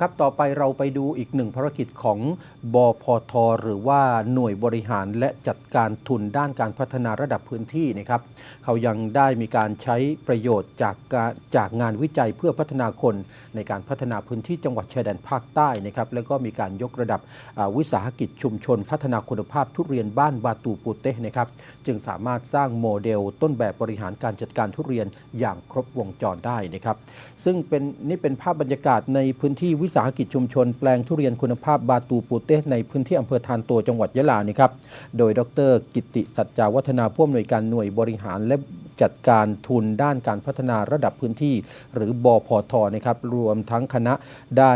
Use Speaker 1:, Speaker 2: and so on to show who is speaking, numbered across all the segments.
Speaker 1: ครับ ต่อไปเราไปดูอีกหนึ่งภารกิจของบพทหรือว่าหน่วยบริหารและจัดการทุนด้านการพัฒนาระดับพื้นที่นะครับ เขายังได้มีการใช้ประโยชน์จากจากงานวิจัยเพื่อพัฒนาคนในการพัฒนาพื้นที่จังหวัดชายแดนภาคใต้นะครับ แล้วก็มีการยกระดับอ่าวิสาหกิจชุมชน พัฒนาคุณภาพทุเรียนบ้านบาตูปูเต้นะครับ จึงสามารถสร้างโมเดลต้นแบบบริหารการจัดการทุเรียนอย่างครบวงจรได้นะครับ ซึ่งเป็นนี่เป็นภาพบรรยากาศในพื้นที่วิสาหกิจชุมชนแปลงทุเรียนคุณภาพบาตูปูเต้ในพื้นที่อำเภอทานโตจังหวัดยะลานี่ครับ โดยดร กิติสัจจาวัฒนาผู้อำนวยการหน่วยบริหารและจัดการทุนด้านการพัฒนาระดับพื้นที่ หรือบพอทนะครับรวมทั้งคณะได้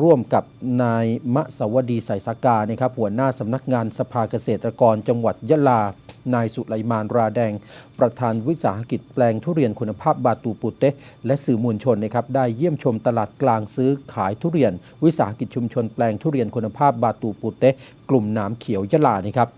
Speaker 1: ร่วมกับนายมะสวดีสายสากานะครับหัวหน้าสำนักงานสภาเกษตรกรจังหวัดยะลา นายสุไลมานราแดง ประธานวิสาหกิจแปลงทุเรียนคุณภาพบาตูปูเตและสื่อมวลชนนะครับได้เยี่ยมชมตลาดกลางซื้อขายทุเรียน วิสาหกิจชุมชนแปลงทุเรียนคุณภาพบาตูปูเตกลุ่มหน้ำเขียวยะลานะครับ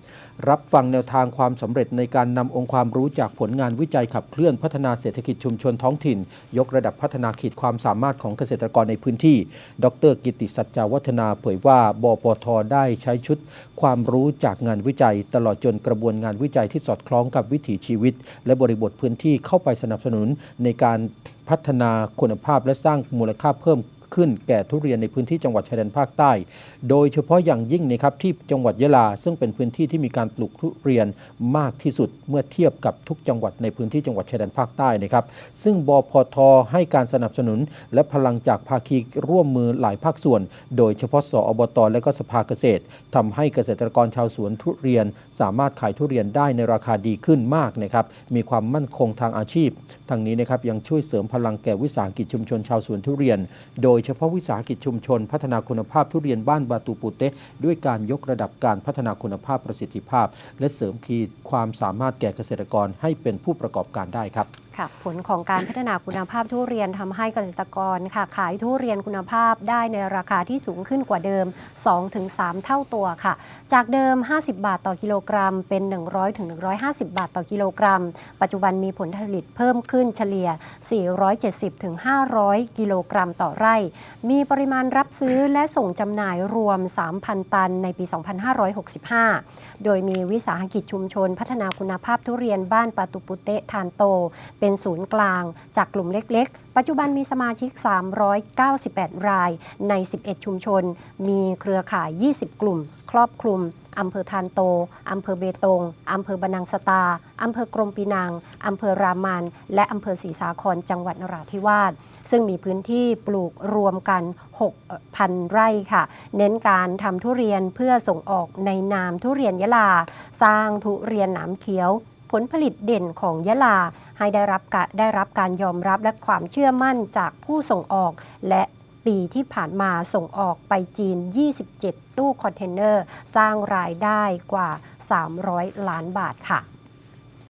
Speaker 1: รับฟังแนวทางความสำเร็จในการนำองค์ความรู้จากผลงานวิจัยขับเคลื่อนพัฒนาเศรษฐกิจชุมชนท้องถิ่น ยกระดับพัฒนาขีดความสามารถของเกษตรกรในพื้นที่ ดร กิติสัจจาวัฒนาเผยว่าบปทได้ใช้ชุด ความรู้จากงานวิจัย ตลอดจนกระบวนงานวิจัยที่สอดคล้องกับวิถีชีวิต และบริบทพื้นที่เข้าไปสนับสนุนในการพัฒนาคุณภาพและสร้างมูลค่าเพิ่มขึ้นแก่ทุเรียนในพื้นที่จังหวัดชายแดนภาคใต้ โดยเฉพาะอย่างยิ่งนะครับที่จังหวัดยะลา ซึ่งเป็นพื้นที่ที่มีการปลูกทุเรียนมากที่สุดเมื่อเทียบกับทุกจังหวัดในพื้นที่จังหวัดชายแดนภาคใต้นะครับ ซึ่งบพทให้การสนับสนุน และพลังจากภาคีร่วมมือหลายภาคส่วน โดยเฉพาะสอบตและก็สภาเกษตรทำให้เกษตรกรชาวสวนทุเรียน สามารถขายทุเรียนได้ในราคาดีขึ้นมากนะครับมีความมั่นคงทางอาชีพทางนี้นะครับยังช่วยเสริมพลังแก่วิสาหกิจชุมชนชาวสวนทุเรียน โดยเฉพาะวิสาหกิจชุมชน พัฒนาคุณภาพทุเรียนบ้านบาตูปูเตะด้วยการยกระดับการพัฒนาคุณภาพประสิทธิภาพ และเสริมขีดความสามารถแก่เกษตรกรให้เป็นผู้ประกอบการได้ครับ
Speaker 2: ค่ะผลของการพัฒนาคุณภาพทุเรียนทำให้เกษตรกรค่ะ ขายทุเรียนคุณภาพได้ในราคาที่สูงขึ้นกว่าเดิม 2-3 เท่าตัวค่ะ จากเดิม 50 บาทต่อกิโลกรัม เป็น 100-150 บาทต่อกิโลกรัม ปัจจุบันมีผลผลิตเพิ่มขึ้นเฉลี่ย 470-500 กิโลกรัมต่อไร่ มีปริมาณรับซื้อและส่งจำหน่ายรวม 3,000 ตันในปี 2565 โดยมีวิสาหกิจชุมชน พัฒนาคุณภาพทุเรียนบ้านปาตุปุเตทานโตเป็นศูนย์กลาง จากกลุ่มเล็ก ๆ ปัจจุบันมีสมาชิก 398 รายใน 11 ชุมชน มีเครือข่าย 20 กลุ่ม ครอบคลุมอำเภอทานโต อำเภอเบตง อำเภอบนังสตา อำเภอกรมปีนัง อำเภอรามัน และอำเภอศรีสาคร จังหวัดนราธิวาส ซึ่งมีพื้นที่ปลูกรวมกัน 6,000 ไร่ค่ะ เน้นการทำทุเรียนเพื่อส่งออกในนามทุเรียนยะลา สร้างทุเรียนหนามเขียว ผลผลิตเด่นของยะลา ให้ได้รับกะได้รับการยอมรับและความเชื่อมั่นจากผู้ส่งออก และปีที่ผ่านมาส่งออกไปจีน 27 ตู้คอนเทนเนอร์ สร้างรายได้กว่า 300 ล้านบาทค่ะ